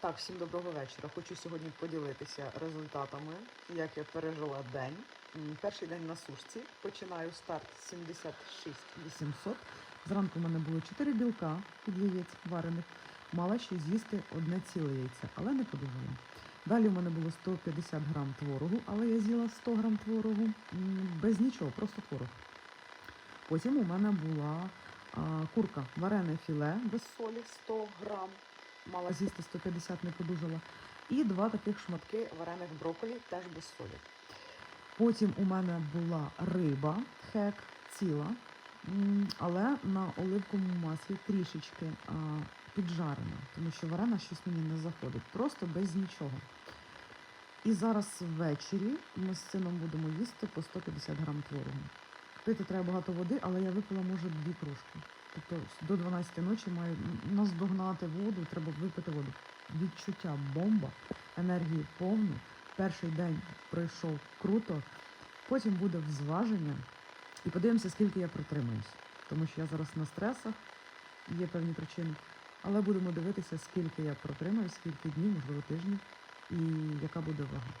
Так, всім доброго вечора. Хочу сьогодні поділитися результатами, як я пережила день. Перший день на сушці. Починаю старт 76 800. Зранку в мене було 4 білка під яєць варених. Мала ще з'їсти одне ціле яйце, але не подумала. Далі у мене було 150 грам творогу, але я з'їла 100 грам творогу без нічого, просто творог. Потім у мене була а, курка, варене філе без солі 100 грам. Мала з'їсти 150, не подужала. І два таких шматки варених брокколі теж без солі. Потім у мене була риба, хек ціла, але на оливковому маслі трішечки а, піджарена, тому що варена щось мені не заходить, просто без нічого. І зараз ввечері ми з сином будемо їсти по 150 грам творогу. Пити треба багато води, але я випила, може, дві кружки. Тобто до 12 ночі маю наздогнати воду, треба випити воду. Відчуття бомба, енергії повно. Перший день пройшов круто, потім буде взваження. І подивимося, скільки я протримаюсь. Тому що я зараз на стресах, є певні причини. Але будемо дивитися, скільки я протримаюсь, скільки днів, можливо, тижнів, і яка буде вага.